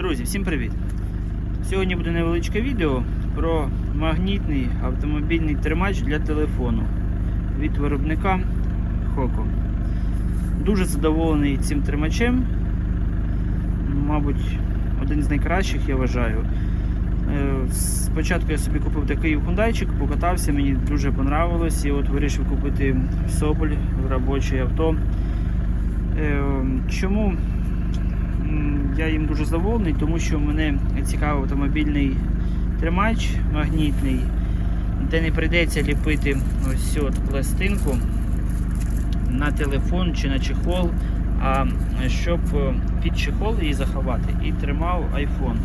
Друзі, всім привіт! Сьогодні буде невеличке відео про магнітний автомобільний тримач для телефону від виробника Хоко. Дуже задоволений цим тримачем. Мабуть, один з найкращих, я вважаю. Е, Спочатку я собі купив такий хундайчик, покатався, мені дуже понравилось і от вирішив купити Соболь в робоче авто. Е, Чому я їм дуже задоволений, тому що мене цікавий автомобільний тримач магнітний, де не прийдеться ліпити ось цю пластинку на телефон чи на чехол, а щоб е, під чехол її заховати і тримав iPhone.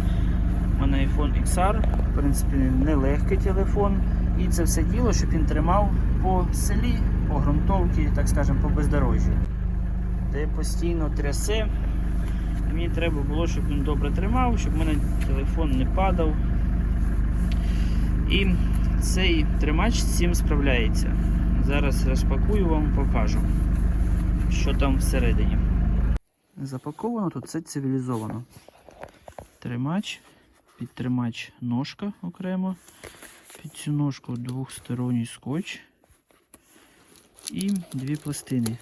У мене iPhone XR, в принципі, нелегкий телефон. І це все діло, щоб він тримав по селі, по ґрунтовці, так скажемо, по бездорожжю. Де постійно трясе. Мені треба було, щоб він добре тримав, щоб в мене телефон не падав. І цей тримач з цим справляється. Зараз розпакую вам, покажу, що там всередині. Запаковано тут все цивілізовано. Тримач, підтримач ножка окремо. Під цю ножку двохсторонній скотч і дві пластини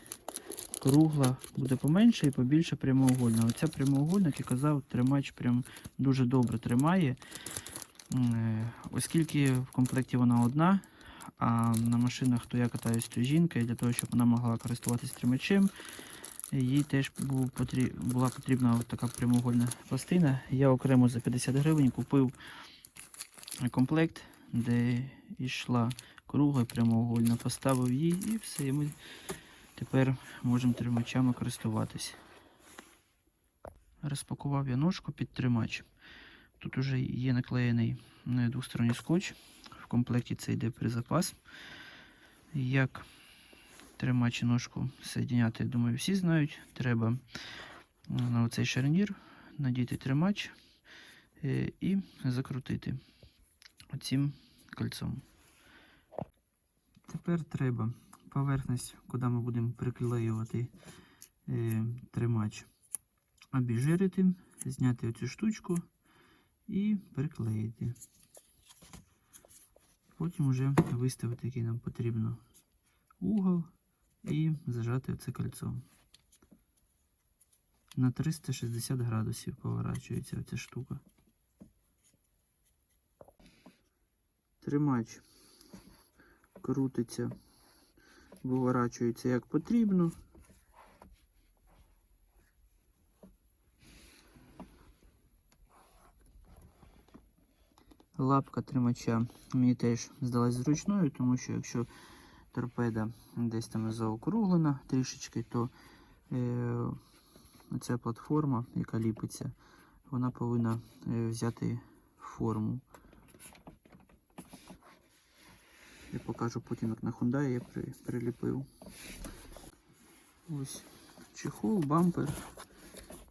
кругла буде поменше і побільше прямоугольна. Оця прямоугольна, як я казав, тримач прям дуже добре тримає. Е, Оскільки в комплекті вона одна, а на машинах, то я катаюсь, то жінка, і для того, щоб вона могла користуватися тримачем, їй теж була потрібна така прямоугольна пластина. Я окремо за 50 гривень купив комплект, де йшла кругла прямоугольна, поставив її і все. І ми Тепер можемо тримачами користуватись. Розпакував я ножку під тримач. Тут вже є наклеєний е, двосторонній скотч. В комплекті це йде при запас. Як тримач і ножку соєдиняти, я думаю, всі знають. Треба на оцей шарнір надіти тримач е, і закрутити оцим кольцом. Тепер треба поверхність, куди ми будемо приклеювати е, тримач, обіжирити, зняти оцю штучку і приклеїти. Потім вже виставити, який нам потрібно угол і зажати це кольцо. На 360 градусів поворачується ця штука. Тримач крутиться виворачується як потрібно. Лапка тримача мені теж здалась зручною, тому що якщо торпеда десь там заокруглена трішечки, то е, ця платформа, яка ліпиться, вона повинна е, взяти форму. Я покажу потім, як на Hyundai я приліпив. Ось чехол, бампер,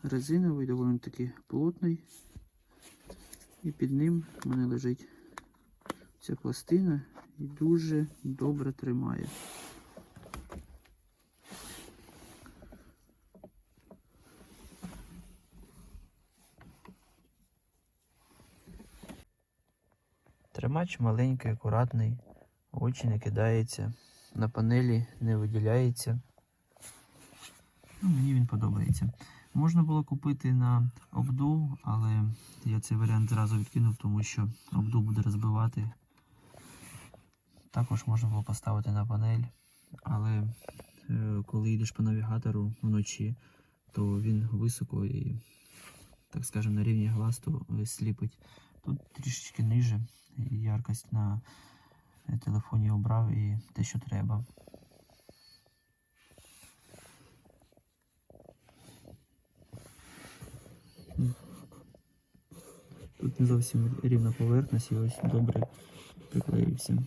резиновий, доволі таки плотний. І під ним в мене лежить ця пластина і дуже добре тримає. Тримач маленький, акуратний. Очі не кидається, на панелі не виділяється. Ну, Мені він подобається. Можна було купити на обдув, але я цей варіант зразу відкинув, тому що обдув буде розбивати. Також можна було поставити на панель, але е, коли йдеш по навігатору вночі, то він високо і, так скажемо, на рівні глаз то сліпить. Тут трішечки ниже яркость на телефоні обрав і те, що треба. Тут не зовсім рівна поверхність і ось добре приклеївся.